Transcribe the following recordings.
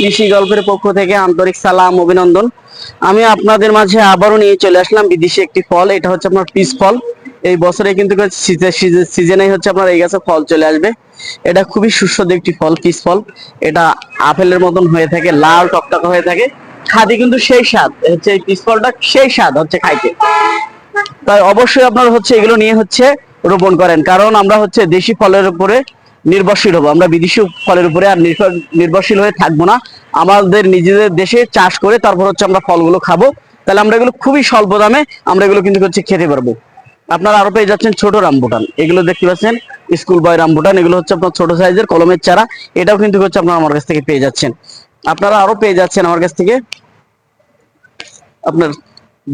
কৃষি গল্পের পক্ষ থেকে আন্তরিক সালাম, অভিনন্দন। আমি আপনাদের মাঝে আবারও নিয়ে চলে আসলাম বিদেশি একটি ফল, এটা হচ্ছে আপনার পিস ফল। এই বছরে কিন্তু সিজনে হচ্ছে আপনার এই গাছে ফল চলে আসবে। এটা খুবই সুস্বাদু একটি ফল, পিস ফল। এটা আপেলের মতন হয়ে থাকে, লাল টকটকা হয়ে থাকে। খাদি কিন্তু সেই স্বাদ হচ্ছে এই পিস ফলটা সেই স্বাদ হচ্ছে খাইতে। তাই অবশ্যই আপনারা হচ্ছে এগুলো নিয়ে হচ্ছে রোপণ করেন, কারণ আমরা হচ্ছে দেশি ফলের উপরে নির্ভরশীল হব। আমরা বিদেশি ফলের উপরে আর নির্ভর- নির্ভরশীল হয়ে থাকব না। আমাদের নিজেদের দেশে চাষ করে তারপর হচ্ছে আমরা ফলগুলো খাব। তাহলে আমরা এগুলো খুবই স্বল্প দামে আমরা এগুলো কিন্তু হচ্ছে খেতে পারব। আপনারা আরও পেয়ে যাচ্ছেন ছোট রামবুটান এগুলো দেখতে পাচ্ছেন, স্কুল বয় রামবুটান এগুলো হচ্ছে আপনার ছোট সাইজের কলমের চারা। এটাও কিন্তু হচ্ছে আপনার আমার কাছ থেকে পেয়ে যাচ্ছেন। আপনারা আরও পেয়ে যাচ্ছেন আমার কাছ থেকে আপনার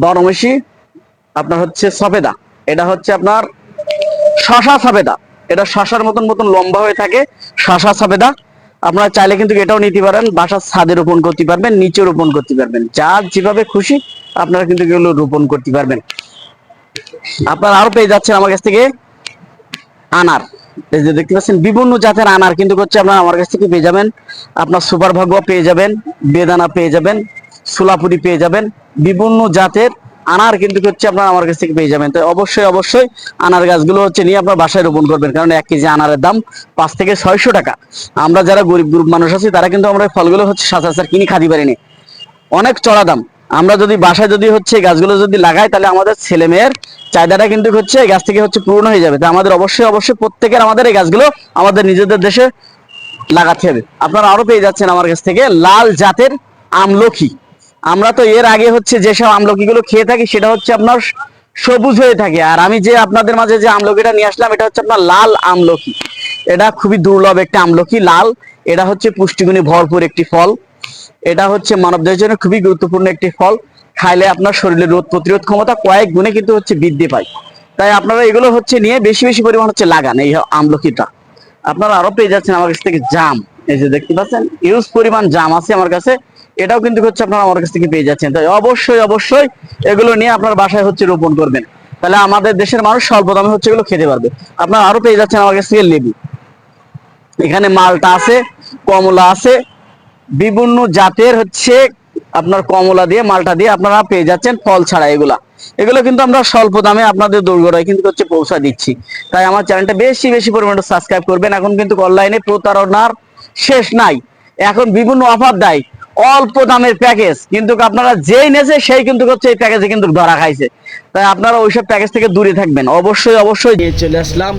বরমেশি আপনার হচ্ছে সফেদা। এটা হচ্ছে আপনার শশা সফেদা। এটা শশার মতন মতন লম্বা হয়ে থাকে। শশা সফেদা আপনারা চাইলে কিন্তু এটাও নিতে পারেন। বাসার ছাদে রোপণ করতে পারবেন, নিচে রোপণ করতে পারবেন। যার যেভাবে খুশি আপনারা কিন্তু এগুলো রোপণ করতে পারবেন। আপনারা আরও পেয়ে যাচ্ছেন আমার কাছ থেকে আনার। এই যে দেখতে পাচ্ছেন, বিভিন্ন জাতের আনার কিন্তু হচ্ছে আপনারা আমার কাছ থেকে পেয়ে যাবেন। আপনার সুপার ভাগ্য পেয়ে যাবেন, বেদানা পেয়ে যাবেন সুলাপুরি পেয়ে যাবেন। বিভিন্ন জাতের আনার কিন্তু হচ্ছে আপনারা আমার কাছ থেকে পেয়ে যাবেন। তো অবশ্যই অবশ্যই আনার গাছগুলো হচ্ছে নিয়ে আপনার বাসায় রোপণ করবেন, কারণ এক কেজি আনারের দাম পাঁচ থেকে ছয়শো টাকা। আমরা যারা গরিব গ্রুপ মানুষ আছি, তারা কিন্তু আমরা ফলগুলো হচ্ছে সচরাচর কিনে খাতে পারিনি। অনেক চড়া দাম। আমরা যদি বাসায় যদি হচ্ছে গাছগুলো যদি লাগাই, তাহলে আমাদের ছেলে মেয়ের চাহিদাটা কিন্তু হচ্ছে গাছ থেকে হচ্ছে পূর্ণ হয়ে যাবে। তো আমাদের অবশ্যই অবশ্যই প্রত্যেকের আমাদের এই গাছগুলো আমাদের নিজেদের দেশে লাগাতে হবে। আপনারা আরও পেয়ে যাচ্ছেন আমার কাছ থেকে লাল জাতের আমলকি আমরা তো এর আগে হচ্ছে যেসব আমলকিগুলো খেয়ে থাকি, সেটা হচ্ছে আপনার সবুজ হয়ে থাকে। আর আমি যে আপনাদের মাঝে যে আমলকিটা নিয়ে আসলাম, এটা হচ্ছে আপনার লাল আমলকি। এটা খুবই দুর্লভ একটা আমলকি, লাল। এটা হচ্ছে পুষ্টিগুণে ভরপুর একটি ফল। এটা হচ্ছে মানবদেহের জন্য খুবই গুরুত্বপূর্ণ একটি ফল। খাইলে আপনার শরীরের রোগ প্রতিরোধ ক্ষমতা কয়েক গুণে কিন্তু হচ্ছে বৃদ্ধি পায়। তাই আপনারা এগুলো হচ্ছে নিয়ে বেশি বেশি পরিমাণ হচ্ছে লাগান এই আমলকিটা। আপনারা আরও পেয়ে যাচ্ছেন আমার কাছ থেকে জাম। এই যে দেখতে পাচ্ছেন, ইউজ পরিমাণ জাম আছে আমার কাছে। এটাও কিন্তু হচ্ছে আপনারা আমার কাছ থেকে পেয়ে যাচ্ছেন। তাই অবশ্যই অবশ্যই এগুলো নিয়ে আপনার বাসায় হচ্ছে রোপণ করবেন। তাহলে আমাদের দেশের মানুষ স্বল্প দামে হচ্ছে এগুলো খেতে পারবে। আপনারা আরও পেয়ে যাচ্ছেন আমার কাছ থেকে লেবু। এখানে মালটা আছে, কমলা আছে, বিভিন্ন জাতের হচ্ছে আপনার কমলা দিয়ে, মালটা দিয়ে আপনারা পেয়ে যাচ্ছেন ফল ছাড়া এগুলা। এগুলো কিন্তু আমরা স্বল্প দামে আপনাদের দোরগোড়ায় কিন্তু হচ্ছে পৌঁছা দিচ্ছি। তাই আমার চ্যানেলটা বেশি বেশি পরিমাণে সাবস্ক্রাইব করবেন। এখন কিন্তু অনলাইনে প্রতারণার শেষ নাই। এখন বিভিন্ন অফার দেয়। অল্প দামের প্যাকেজ। কিন্তু আপনারা যেই নেছে, সেই কিন্তু হচ্ছে এই প্যাকেজে কিন্তু ধরা খাইছে। তাই আপনারা ওইসব প্যাকেজ থেকে দূরে থাকবেন। অবশ্যই অবশ্যই। নিয়ে চলে আসলাম।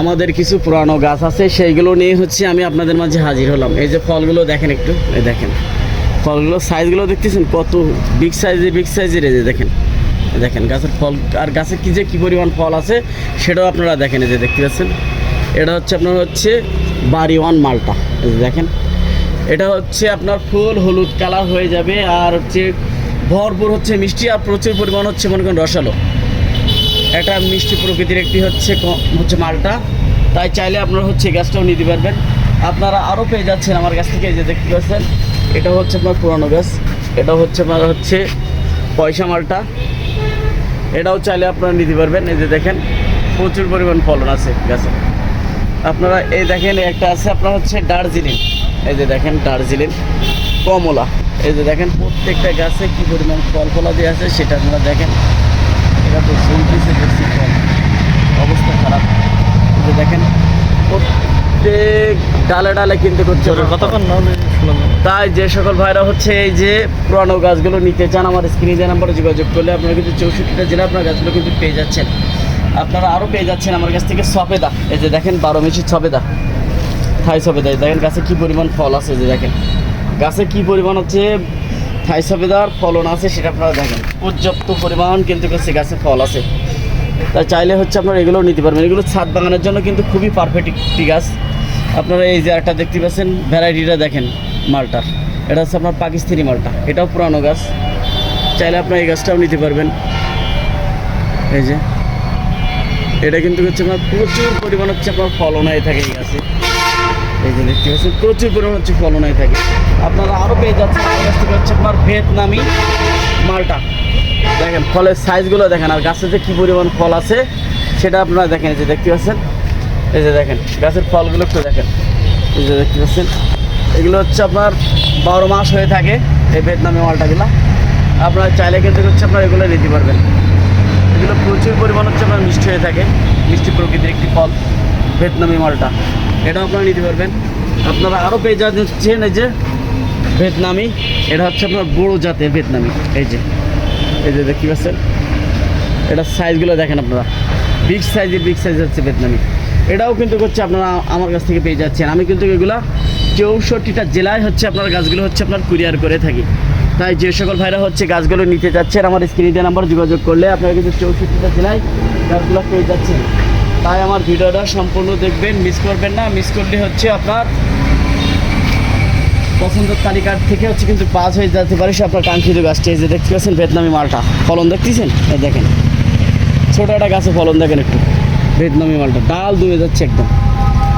আমাদের কিছু পুরানো গাছ আছে, সেইগুলো নিয়ে হচ্ছে আমি আপনাদের মাঝে হাজির হলাম। এই যে ফলগুলো দেখেন একটু, এই দেখেন। ফলগুলো সাইজগুলো দেখতেছেন? কত বিগ সাইজের বিগ সাইজের এই যে দেখেন। দেখেন, গাছের ফল, আর গাছে কী যে কী পরিমাণ ফল আছে, সেটাও আপনারা দেখেন। এই যে দেখতে পাচ্ছেন? এটা হচ্ছে আপনার হচ্ছে বাড়ি ওয়ান মালটা। এই যে দেখেন এটা হচ্ছে আপনার ফুল হলুদ কালার হয়ে যাবে, আর হচ্ছে ভরপুর হচ্ছে মিষ্টি, আর প্রচুর পরিমাণ হচ্ছে মনে করেন রসালো। এটা মিষ্টি প্রকৃতির একটি হচ্ছে হচ্ছে মালটা। তাই চাইলে আপনারা হচ্ছে গাছটাও নিতে পারবেন। আপনারা আরও পেয়ে যাচ্ছেন আমার কাছ থেকে যে দেখতে পাচ্ছেন, এটা হচ্ছে আপনার পুরানো গাছ এটা হচ্ছে আপনার হচ্ছে পয়সা মালটা। এটাও চাইলে আপনারা নিতে পারবেন। এই যে দেখেন, প্রচুর পরিমাণ ফলন আছে গাছে আপনারা এই দেখেন, একটা আছে আপনার হচ্ছে দার্জিলিং। এই যে দেখেন দার্জিলিং কমলা। এই যে দেখেন প্রত্যেকটা গাছে কি পরিমাণ ফল ফলা দিয়ে আছে সেটা আপনারা দেখেন। এটা তো চলতেছে বেশি ফল। অবস্থা খারাপ। এই যে দেখেন প্রত্যেক ডালে ডালে কিন্তু করছে। তাই যে সকল ভাইরা হচ্ছে এই যে পুরানো গাছগুলো নিতে চান আমার স্ক্রিনে যে নাম্বারে যোগাযোগ করলে আপনারা কিন্তু চৌষট্টিটা জেলা আপনার গাছগুলো কিন্তু পেয়ে যাচ্ছেন। আপনারা আরও পেয়ে যাচ্ছেন আমার কাছ থেকে সফেদা। এই যে দেখেন বারো মিশি সফেদা। থাই সফেদা এই দেখেন গাছে কি পরিমাণ ফল আছে যে দেখেন। গাছে কি পরিমাণ হচ্ছে থাই সফেদার ফলন আছে সেটা আপনারা দেখেন। পর্যাপ্ত পরিমাণ কিন্তু হচ্ছে গাছে ফল আছে। তাই চাইলে হচ্ছে আপনারা এগুলোও নিতে পারবেন। এগুলো ছাদ বাগানের জন্য কিন্তু খুবই পারফেক্ট একটি গাছ। আপনারা এই যে একটা দেখতে পাচ্ছেন, ভ্যারাইটিটা দেখেন মালটার। এটা হচ্ছে আপনার পাকিস্তানি মালটা। এটাও পুরানো গাছ। চাইলে আপনার এই গাছটাও নিতে পারবেন। এই যে। এটা কিন্তু হচ্ছে আপনার প্রচুর পরিমাণ হচ্ছে আপনার ফলন হয়ে থাকে এই গাছে। এই যে পাচ্ছেন, প্রচুর পরিমাণ হচ্ছে ফলন হয়ে থাকে। আপনারা আরও পেয়ে যাচ্ছেন হচ্ছে আপনার ভিয়েতনামি মালটা। দেখেন, ফলের সাইজগুলো দেখেন, আর গাছে যে কী পরিমাণ ফল আছে, সেটা আপনারা দেখেন, এই যে দেখতে পাচ্ছেন। এই যে দেখেন, গাছের ফলগুলো একটু দেখেন। এই যে দেখতে পাচ্ছেন, এগুলো হচ্ছে আপনার বারো মাস হয়ে থাকে, এই ভিয়েতনামি মালটাগুলো। আপনারা চাইলে কিন্তু হচ্ছে আপনার এগুলো নিতে পারবেন। এগুলো প্রচুর পরিমাণ হচ্ছে আপনার মিষ্টি হয়ে থাকে, মিষ্টি প্রকৃতির একটি ফল, ভিয়েতনামি মালটা। এটাও আপনারা নিতে পারবেন। আপনারা আরও পেয়ে যাচ্ছেন এই যে ভিয়েতনামি। এটা হচ্ছে আপনার বড় জাতের ভিয়েতনামি। এই যে এই যে দেখতে পাচ্ছেন? এটা সাইজগুলো দেখেন আপনারা। বিগ সাইজের বিগ সাইজ হচ্ছে ভিয়েতনামি। এটাও কিন্তু হচ্ছে আপনারা আমার কাছ থেকে পেয়ে যাচ্ছেন। আমি কিন্তু এগুলা চৌষট্টিটা জেলায় হচ্ছে আপনার গাছগুলো হচ্ছে আপনার কুরিয়ার করে থাকি। তাই যে সকল ভাইরা হচ্ছে গাছগুলো নিতে যাচ্ছেন, আমার স্ক্রিনে নাম্বার যোগাযোগ করলে আপনারা কিন্তু চৌষট্টিটা জেলায় গাছগুলো পেয়ে যাচ্ছেন। তাই আমার ভিডিওটা সম্পূর্ণ দেখবেন মিস করবেন না। মিস করলে হচ্ছে আপনার পছন্দের তালিকার থেকে হচ্ছে কিন্তু পাস হয়ে যেতে পারে, সে আপনার কাঙ্ক্ষিত গাছটি এই যে দেখতে পাচ্ছেন ভিয়েতনামি মালটা। ফলন দেখতেছেন? এই দেখেন। ছোট একটা গাছে ফলন দেখেন একটু। ভিয়েতনামি মালটা। ডাল দুয়ে যাচ্ছে একদম।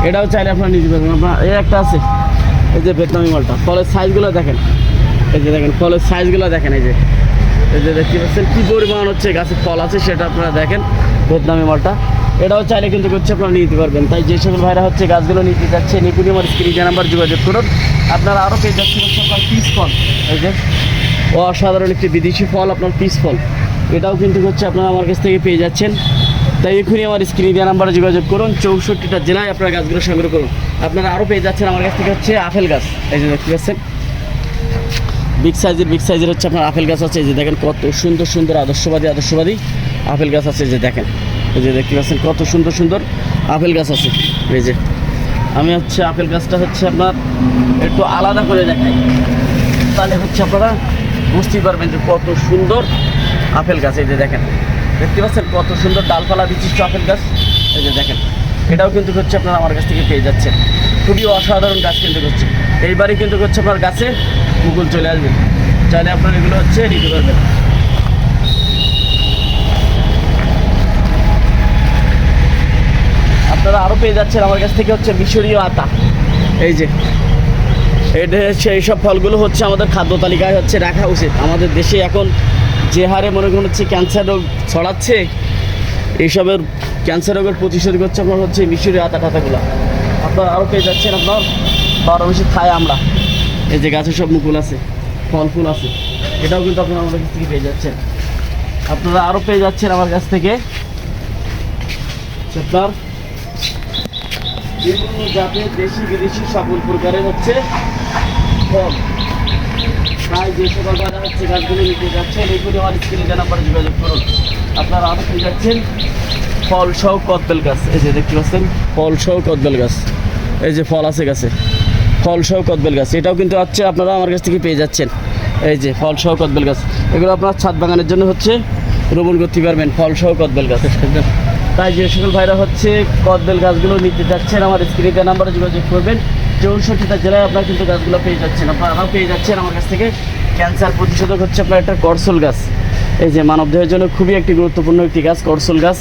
এটাও চাইলে আপনারা নিতে পারবেন আপনার এই একটা আছে। এই যে ভিয়েতনামি মালটা। ফলের সাইজগুলো দেখেন। এই যে দেখেন, ফলের সাইজগুলো দেখেন। এই যে। এই যে দেখতে পাচ্ছেন কী পরিমাণ হচ্ছে গাছে ফল আছে সেটা আপনারা দেখেন। ভিয়েতনামি মালটা। এটাও চাইলে কিন্তু হচ্ছে আপনারা নিতে পারবেন। তাই যে সকল ভাইরা হচ্ছে গাছগুলো নিতে যাচ্ছে নিপুণি আমার স্ক্রিনে নাম্বার যোগাযোগ করুন। আপনারা আরও পেয়ে যাচ্ছেন হচ্ছে আপনার পিস ফল এই যে, অসাধারণ একটি বিদেশি ফল, আপনার পিস ফল এটাও কিন্তু হচ্ছে আপনারা আমার কাছ থেকে পেয়ে যাচ্ছেন। তাই এখনই আমার স্ক্রিনে দেওয়া নাম্বারে যোগাযোগ করুন। চৌষট্টিটা জেলায় আপনারা গাছগুলো সংগ্রহ করুন। আপনারা আরও পেয়ে যাচ্ছেন আমার কাছ থেকে হচ্ছে আপেল গাছ। এই যে দেখতে পাচ্ছেন। বিগ সাইজের বিগ সাইজের হচ্ছে আপনার আপেল গাছ আছে। যে দেখেন কত সুন্দর সুন্দর, আদর্শবাদী আদর্শবাদী আপেল গাছ আছে। যে দেখেন। এই যে দেখতে পাচ্ছেন কত সুন্দর সুন্দর আপেল গাছ আছে। এই যে, আমি হচ্ছে আপেল গাছটা হচ্ছে আপনার একটু আলাদা করে দেখাই। তাহলে হচ্ছে আপনারা বুঝতেই পারবেন যে কত সুন্দর আপেল গাছ, এই যে দেখেন। দেখতে পাচ্ছেন কত সুন্দর ডালপালা বিশিষ্ট আপেল গাছ। এই যে দেখেন, এটাও কিন্তু হচ্ছে আপনারা আমার কাছ থেকে পেয়ে যাচ্ছেন। খুবই অসাধারণ গাছ কিন্তু হচ্ছে। এইবারই কিন্তু হচ্ছে আপনার গাছে মুকুল চলে আসবে। চাইলে আপনার এগুলো হচ্ছে নিতে পারবেন আপনারা আরও পেয়ে যাচ্ছেন আমার কাছ থেকে হচ্ছে মিশরীয় আতা। এই যে, এটা হচ্ছে এইসব ফলগুলো হচ্ছে আমাদের খাদ্য তালিকায় হচ্ছে রাখা উচিত। আমাদের দেশে এখন যে হারে মনে করুন হচ্ছে ক্যান্সার রোগ ছড়াচ্ছে, এইসবের ক্যান্সার রোগের প্রতিষেধক হচ্ছে আপনার হচ্ছে মিশরি আতা টাতাগুলো আপনার আরও পেয়ে যাচ্ছেন আপনার বারো বেশি খাই আমরা। এই যে গাছে সব মুকুল আছে, ফল ফুল আছে, এটাও কিন্তু আপনারা আমাদের কাছ থেকে পেয়ে যাচ্ছেন। আপনারা আরও পেয়ে যাচ্ছেন আমার কাছ থেকে। আপনার বিভিন্ন জাতের দেশি বিদেশি সকল প্রকারের হচ্ছে ফল। প্রায় যে সকল বাজার হচ্ছে, গাছগুলো নিতে যাচ্ছেন এইগুলি আমার স্ক্রিনে নাম্বারে যোগাযোগ করুন। আপনারা আরও পেয়ে যাচ্ছেন ফল সহ কদবেল গাছ। এই যে দেখতে পাচ্ছেন, ফল সহ কদবেল গাছ। এই যে ফল আছে গাছে। ফল সহ কদবেল গাছ। এটাও কিন্তু হচ্ছে আপনারা আমার কাছ থেকে পেয়ে যাচ্ছেন। এই যে ফল সহ কদবেল গাছ। এগুলো আপনার ছাদ বাগানের জন্য হচ্ছে রোপণ করতে পারবেন, ফল সহ কদবেল গাছ। তাই যে সকল ভাইরা হচ্ছে, কদবেল গাছগুলো নিতে যাচ্ছেন, আমার স্ক্রিনে নাম্বারে যোগাযোগ করবেন। চৌষট্টিটা জেলায় আপনারা কিন্তু গাছগুলো পেয়ে যাচ্ছেন। আপনারা পেয়ে যাচ্ছেন আমার কাছ থেকে। ক্যান্সার প্রতিষেধক হচ্ছে আপনার একটা করসল গাছ। এই যে মানবদেহের জন্য খুবই একটি গুরুত্বপূর্ণ একটি গাছ, করসল গাছ।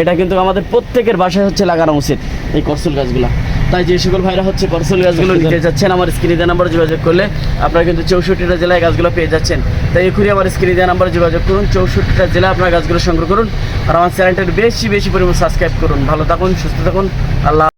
এটা কিন্তু আমাদের প্রত্যেকের বাসায় হচ্ছে লাগানো উচিত, এই করসল গাছগুলো। তাই যে সকল ভাইরা হচ্ছে করসল গাছগুলো নিতে যাচ্ছেন আমার স্ক্রিনে দেওয়া নাম্বার যোগাযোগ করলে আপনারা কিন্তু চৌষট্টিটা জেলায় গাছগুলো পেয়ে যাচ্ছেন। তাই এখনই আমার স্ক্রিনে দেওয়া নাম্বার যোগাযোগ করুন চৌষট্টিটা জেলায় আপনার গাছগুলো সংগ্রহ করুন। আর আমার চ্যানেলটার বেশি বেশি পরিমাণ সাবস্ক্রাইব করুন। ভালো থাকুন সুস্থ থাকুন। আল্লাহ